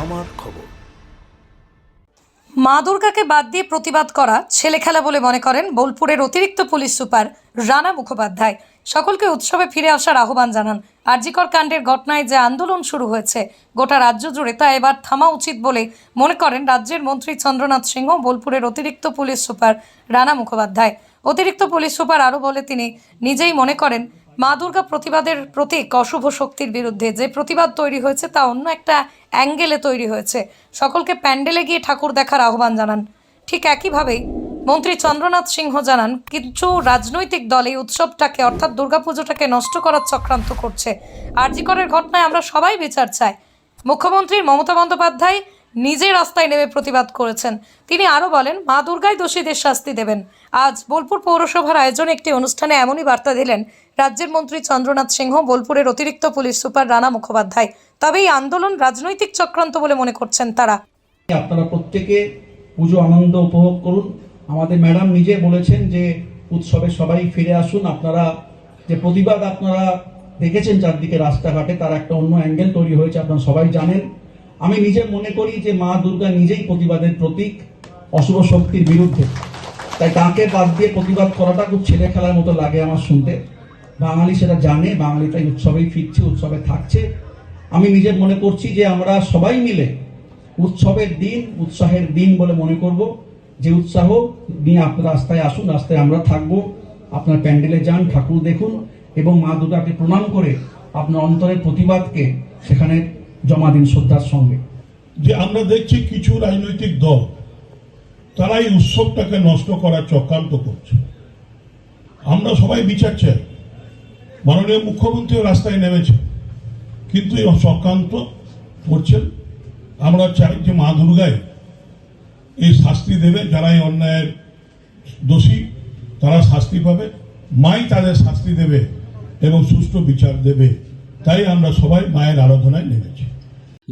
আমার খবর। মা দুর্গাকে বাদ দিয়ে প্রতিবাদ করা ছেলে খেলা বলে মনে করেন বোলপুরের অতিরিক্ত পুলিশ সুপার রানা মুখোপাধ্যায়। সকলকে উৎসবে ফিরে আসার আহ্বান জানান। আরজিকর কাণ্ডের ঘটনায় যে আন্দোলন শুরু হয়েছে, গোটা রাজ্য জুড়ে তা এবার থামা উচিত বলে মনে করেন রাজ্যের মন্ত্রী চন্দ্রনাথ সিংহ বোলপুরের অতিরিক্ত পুলিশ সুপার রানা মুখোপাধ্যায়। অতিরিক্ত পুলিশ সুপার আরও বলে তিনি নিজেই মনে করেন মা দুর্গা প্রতিবাদের প্রতীক অশুভ শক্তির বিরুদ্ধে যে প্রতিবাদ তৈরি হয়েছে তা অন্য একটা অ্যাঙ্গেলে তৈরি হয়েছে। সকলকে প্যান্ডেলে গিয়ে ঠাকুর দেখার আহ্বান জানান। ঠিক একইভাবেই মন্ত্রী চন্দ্রনাথ সিংহ জানান, কিছু রাজনৈতিক দল এই উৎসবটাকে, অর্থাৎ দুর্গাপুজোটাকে নষ্ট করার চক্রান্ত করছে। আরজিকরের ঘটনায় আমরা সবাই বিচার চাই। মুখ্যমন্ত্রী মমতা বন্দ্যোপাধ্যায় নিজে রাস্তায় নেমে প্রতিবাদ করেছেন। তিনি আরও বলেন, মা দুর্গাই দোষীদের শাস্তি দেবেন। আজ বোলপুর পৌরসভার আয়োজনে একটি অনুষ্ঠানে এমনই বার্তা দিলেন রাজ্যের মন্ত্রী চন্দ্রনাথ সিংহ, বোলপুরের অতিরিক্ত পুলিশ সুপার রানা মুখোপাধ্যায়। তবে এই আন্দোলন রাজনৈতিক চক্রান্ত বলে মনে করছেন তারা। আপনারা প্রত্যেকে পুজো আনন্দ উপভোগ করুন। আমাদের ম্যাডাম নিজে বলেছেন যে, উৎসবে সবাই ফিরে আসুন। আপনারা যে প্রতিবাদ আপনারা দেখেছেন চারদিকে রাস্তাঘাটে, তার একটা অন্য অ্যাঙ্গেল তৈরি হয়েছে, আপনারা সবাই জানেন। আমি নিজে মনে করি যে মা দুর্গা নিজেই প্রতিবাদের প্রতীক, অশুভ শক্তির বিরুদ্ধে। তাই তাকে বাদ দিয়ে প্রতিবাদ করাটা খুব ছেলে খেলার মতো লাগে আমার শুনতে। বাঙালি সেটা জানে বাঙালি তাই উৎসবেই ফিরছে, উৎসবে থাকছে। আমি নিজে মনে করছি যে আমরা সবাই মিলে উৎসবের দিন, উৎসাহের দিন বলে মনে করব। যে উৎসাহ নিয়ে আপনার রাস্তায় আসুন, রাস্তায় আমরা থাকব। আপনার প্যান্ডেলে যান, ঠাকুর দেখুন এবং মা দুর্গাকে প্রণাম করে আপনার অন্তরের প্রতিবাদকে সেখানে জমা দিন শ্রদ্ধার সঙ্গে। যে আমরা দেখছি কিছু রাজনৈতিক দল তারা এই উৎসবটাকে নষ্ট করার চক্রান্ত করছে। আমরা সবাই বিচার চাই। মাননীয় মুখ্যমন্ত্রীও রাস্তায় নেমেছে, কিন্তু এই চক্রান্ত করছেন আমরা চাই যে মা দুর্গায় এই শাস্তি দেবে, যারা এই অন্যায়ের দোষী, তারা শাস্তি পাবে, মাই তাদের শাস্তি দেবে এবং সুষ্ঠু বিচার দেবে। তাই আমরা সবাই মায়ের আরাধনায় নেমেছি।